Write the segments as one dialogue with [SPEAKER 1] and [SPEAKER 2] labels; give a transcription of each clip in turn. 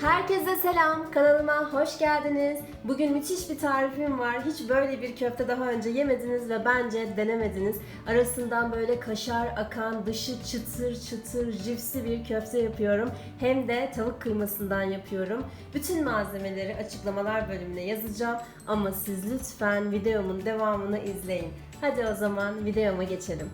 [SPEAKER 1] Herkese selam, kanalıma hoş geldiniz. Bugün müthiş bir tarifim var. Hiç böyle bir köfte daha önce yemediniz ve bence denemediniz. Arasından böyle kaşar akan, dışı çıtır çıtır, cipsi bir köfte yapıyorum. Hem de tavuk kıymasından yapıyorum. Bütün malzemeleri açıklamalar bölümüne yazacağım. Ama siz lütfen videomun devamını izleyin. Hadi o zaman videoma geçelim.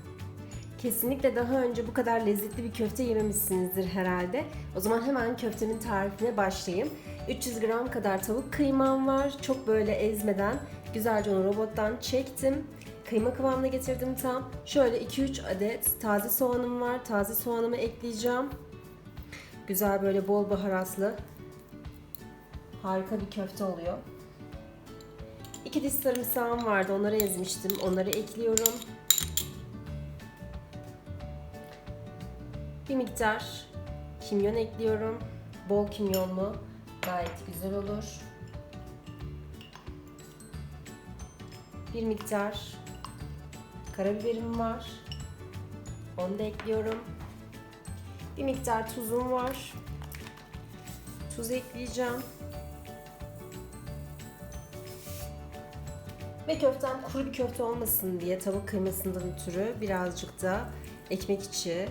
[SPEAKER 1] Kesinlikle daha önce bu kadar lezzetli bir köfte yememişsinizdir herhalde. O zaman hemen köftemin tarifine başlayayım. 300 gram kadar tavuk kıymam var. Çok böyle ezmeden güzelce onu robottan çektim. Kıyma kıvamına getirdim tam. Şöyle 2-3 adet taze soğanım var. Taze soğanımı ekleyeceğim. Güzel böyle bol baharatlı. Harika bir köfte oluyor. 2 diş sarımsağım vardı. Onları ezmiştim. Onları ekliyorum. Bir miktar kimyon ekliyorum. Bol kimyonlu gayet güzel olur. Bir miktar karabiberim var. Onu da ekliyorum. Bir miktar tuzum var. Tuz ekleyeceğim. Ve köftem kuru bir köfte olmasın diye tavuk kıymasından ötürü birazcık da ekmek içi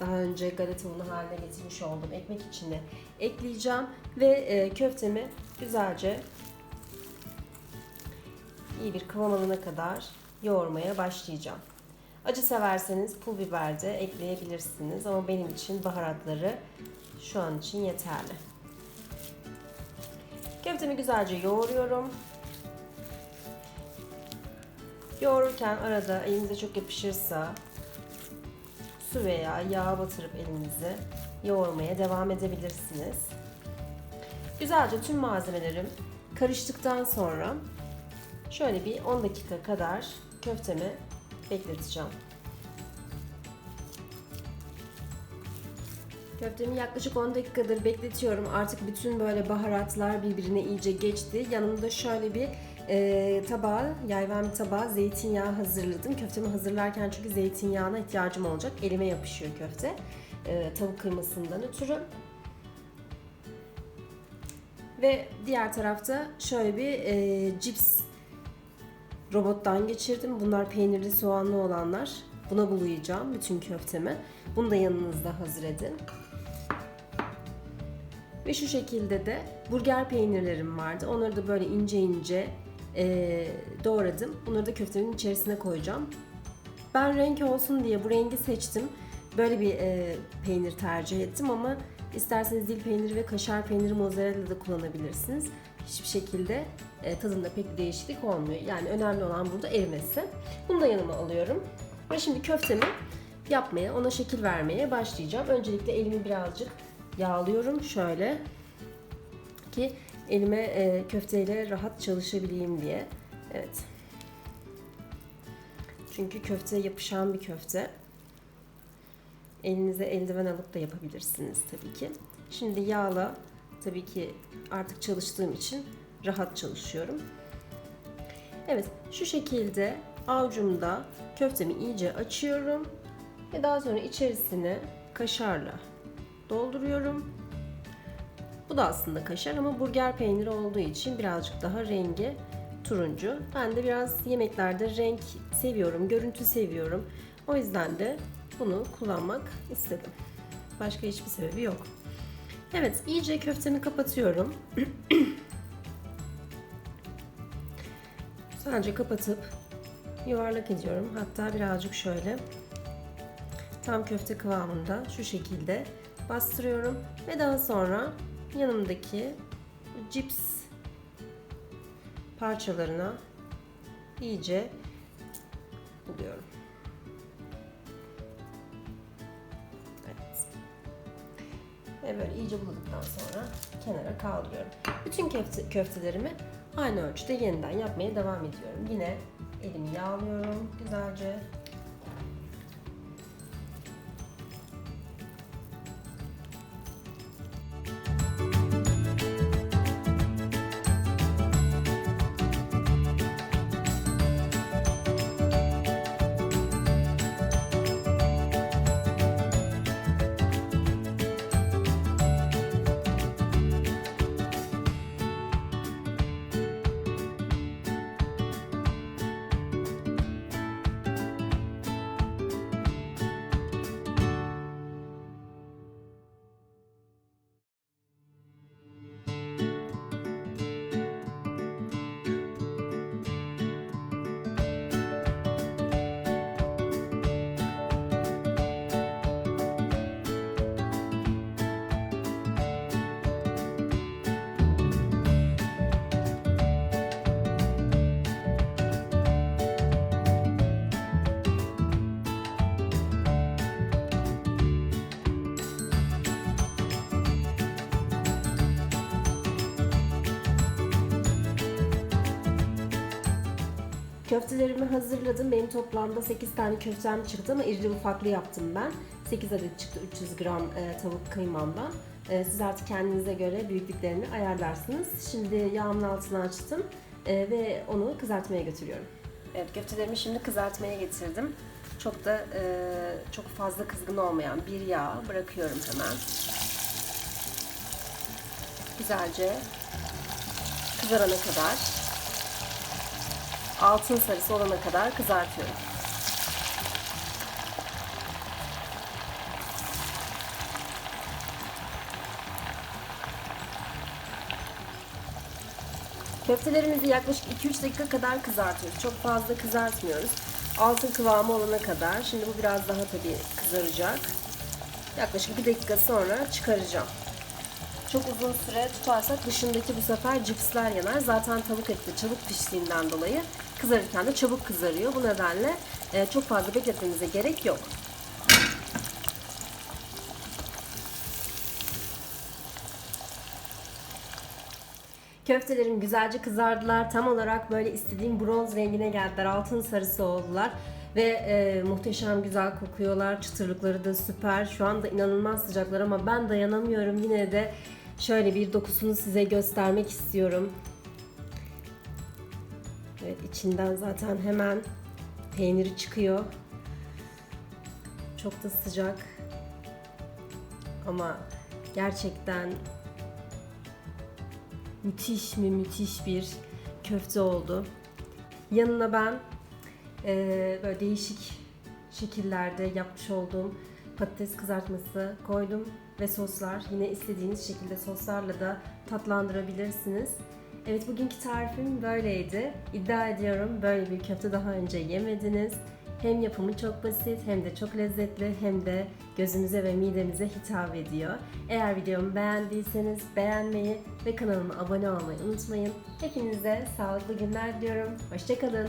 [SPEAKER 1] daha önce galeta unu haline getirmiş olduğum ekmek içine ekleyeceğim ve e, köftemi güzelce iyi bir kıvam alana kadar yoğurmaya başlayacağım. Acı severseniz pul biber de ekleyebilirsiniz ama benim için baharatları şu an için yeterli. Köftemi güzelce yoğuruyorum. Yoğururken arada elinize çok yapışırsa su veya yağ batırıp elinizi yoğurmaya devam edebilirsiniz. Güzelce tüm malzemelerim karıştıktan sonra şöyle bir 10 dakika kadar köftemi bekleteceğim. Köftemi yaklaşık 10 dakikadır bekletiyorum. Artık bütün böyle baharatlar birbirine iyice geçti. Yanımda şöyle bir e, tabağa, yayvan bir tabağa zeytinyağı hazırladım. Köftemi hazırlarken çünkü zeytinyağına ihtiyacım olacak. Elime yapışıyor köfte. E, tavuk kıymasından ötürü. Ve diğer tarafta şöyle bir e, cips robottan geçirdim. Bunlar peynirli soğanlı olanlar. Buna bulayacağım bütün köftemi. Bunu da yanınızda hazır edin. Ve şu şekilde de burger peynirlerim vardı. Onları da böyle ince ince e, doğradım. Bunları da köftemin içerisine koyacağım. Ben renk olsun diye bu rengi seçtim. Böyle bir e, peynir tercih ettim ama isterseniz dil peyniri ve kaşar peyniri mozzarella da kullanabilirsiniz. Hiçbir şekilde e, tadında pek bir değişiklik olmuyor. Yani önemli olan burada erimesi. Bunu da yanıma alıyorum. Ve şimdi köftemi yapmaya, ona şekil vermeye başlayacağım. Öncelikle elimi birazcık yağlıyorum şöyle ki elime e, köfteyle rahat çalışabileyim diye. Evet. Çünkü köfte yapışan bir köfte. Elinize eldiven alıp da yapabilirsiniz tabii ki. Şimdi yağla tabii ki artık çalıştığım için rahat çalışıyorum. Evet şu şekilde avucumda köftemi iyice açıyorum ve daha sonra içerisine kaşarla dolduruyorum. Bu da aslında kaşar ama burger peyniri olduğu için birazcık daha rengi turuncu. Ben de biraz yemeklerde renk seviyorum, görüntü seviyorum. O yüzden de bunu kullanmak istedim. Başka hiçbir sebebi yok. Evet, iyice köftemi kapatıyorum. Sadece kapatıp yuvarlak ediyorum. Hatta birazcık şöyle tam köfte kıvamında şu şekilde bastırıyorum ve daha sonra yanımdaki cips parçalarına iyice buluyorum. Evet. Ve böyle iyice buladıktan sonra kenara kaldırıyorum. Bütün köfte, köftelerimi aynı ölçüde yeniden yapmaya devam ediyorum. Yine elimi yağlıyorum güzelce. Köftelerimi hazırladım. Benim toplamda 8 tane köftem çıktı ama irili ufaklı yaptım ben. 8 adet çıktı 300 gram e, tavuk kıymamdan. E, siz artık kendinize göre büyüklüklerini ayarlarsınız. Şimdi yağımın altını açtım e, ve onu kızartmaya götürüyorum. Evet köftelerimi şimdi kızartmaya getirdim. Çok da e, çok fazla kızgın olmayan bir yağ bırakıyorum hemen. Güzelce kızarana kadar altın sarısı olana kadar kızartıyorum. Köftelerimizi yaklaşık 2-3 dakika kadar kızartıyoruz. Çok fazla kızartmıyoruz. Altın kıvamı olana kadar. Şimdi bu biraz daha tabii kızaracak. Yaklaşık 1 dakika sonra çıkaracağım. Çok uzun süre tutarsak dışındaki bu sefer cipsler yanar. Zaten tavuk eti çabuk piştiğinden dolayı kızarırken de çabuk kızarıyor. Bu nedenle e, çok fazla bekletmemize gerek yok. Köftelerim güzelce kızardılar. Tam olarak böyle istediğim bronz rengine geldiler. Altın sarısı oldular. Ve e, muhteşem güzel kokuyorlar. Çıtırlıkları da süper. Şu anda inanılmaz sıcaklar ama ben dayanamıyorum. Yine de şöyle bir dokusunu size göstermek istiyorum. Evet içinden zaten hemen peyniri çıkıyor. Çok da sıcak. Ama gerçekten müthiş mi müthiş bir köfte oldu. Yanına ben eee, böyle değişik şekillerde yapmış olduğum patates kızartması koydum ve soslar. Yine istediğiniz şekilde soslarla da tatlandırabilirsiniz. Evet bugünkü tarifim böyleydi. İddia ediyorum böyle bir köfte daha önce yemediniz. Hem yapımı çok basit hem de çok lezzetli hem de gözünüze ve midenize hitap ediyor. Eğer videomu beğendiyseniz beğenmeyi ve kanalıma abone olmayı unutmayın. Hepinize sağlıklı günler diliyorum. Hoşçakalın.